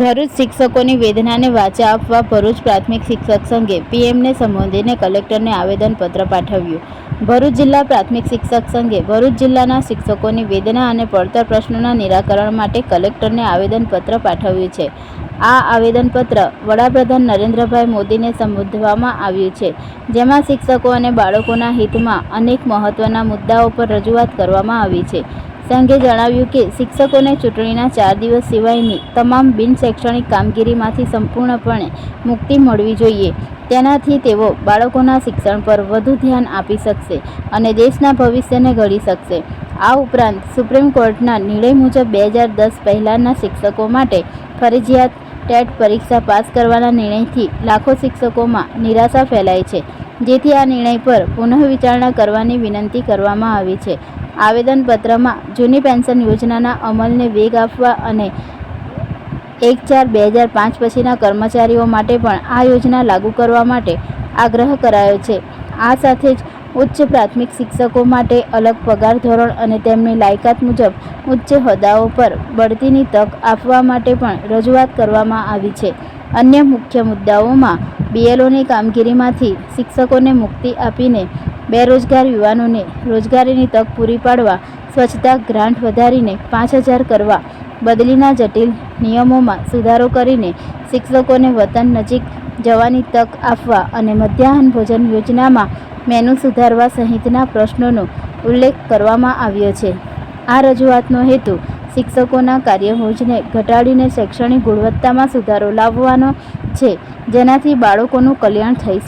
ભરૂચ શિક્ષકોની વેદનાને વાચા આપવા ભરૂચ પ્રાથમિક શિક્ષક સંઘે પીએમને સંબોધીને કલેક્ટરને આવેદનપત્ર પાઠવ્યું. ભરૂચ જિલ્લા પ્રાથમિક શિક્ષક સંઘે ભરૂચ જિલ્લાના શિક્ષકોની વેદના અને પડતર પ્રશ્નોના નિરાકરણ માટે કલેક્ટરને આવેદનપત્ર પાઠવ્યું છે. આ આવેદનપત્ર વડાપ્રધાન નરેન્દ્રભાઈ મોદીને સંબોધવામાં આવ્યું છે, જેમાં શિક્ષકો અને બાળકોના હિતમાં અનેક મહત્વના મુદ્દાઓ પર રજૂઆત કરવામાં આવી છે. સંઘે જણાવ્યું કે શિક્ષકોને ચૂંટણીના ચાર દિવસ સિવાયની તમામ બિનશૈક્ષણિક કામગીરીમાંથી સંપૂર્ણપણે મુક્તિ મળવી જોઈએ. તેનાથી તેઓ બાળકોના શિક્ષણ પર વધુ ધ્યાન આપી શકશે અને દેશના ભવિષ્યને ઘડી શકશે. આ ઉપરાંત સુપ્રીમ કોર્ટના નિર્ણય મુજબ બે હજાર દસ પહેલાંના શિક્ષકો માટે ફરજિયાત ટેટ પરીક્ષા પાસ કરવાના નિર્ણયથી લાખો શિક્ષકોમાં નિરાશા ફેલાય છે. જેથી આ નિર્ણય પર પુનઃવિચારણા કરવાની વિનંતી કરવામાં આવી છે. આવેદનપત્રમાં જૂની પેન્શન યોજનાના અમલને વેગ આપવા અને એક ચાર બે હજાર પાંચ પછીના કર્મચારીઓ માટે પણ આ યોજના લાગુ કરવા માટે આગ્રહ કરાયો છે. આ સાથે જ ઉચ્ચ પ્રાથમિક શિક્ષકો માટે અલગ પગાર ધોરણ અને તેમની લાયકાત મુજબ ઉચ્ચ હોદ્દાઓ પર બઢતીની તક આપવા માટે પણ રજૂઆત કરવામાં આવી છે. અન્ય મુખ્ય મુદ્દાઓમાં બીએલઓની કામગીરીમાંથી શિક્ષકોને મુક્તિ આપીને બેરોજગાર યુવાનોને રોજગારીની તક પૂરી પાડવા, સ્વચ્છતા ગ્રાન્ટ વધારીને પાંચ હજાર કરવા, બદલીના જટિલ નિયમોમાં સુધારો કરીને શિક્ષકોને વતન નજીક જવાની તક આપવા અને મધ્યાહન ભોજન યોજનામાં મેનુ સુધારવા સહિતના પ્રશ્નોનો ઉલ્લેખ કરવામાં આવ્યો છે. આ રજૂઆતનો હેતુ શિક્ષકોના કાર્યભોજને ઘટાડીને શૈક્ષણિક ગુણવત્તામાં સુધારો લાવવાનો છે, જેનાથી બાળકોનું કલ્યાણ થઈ શકે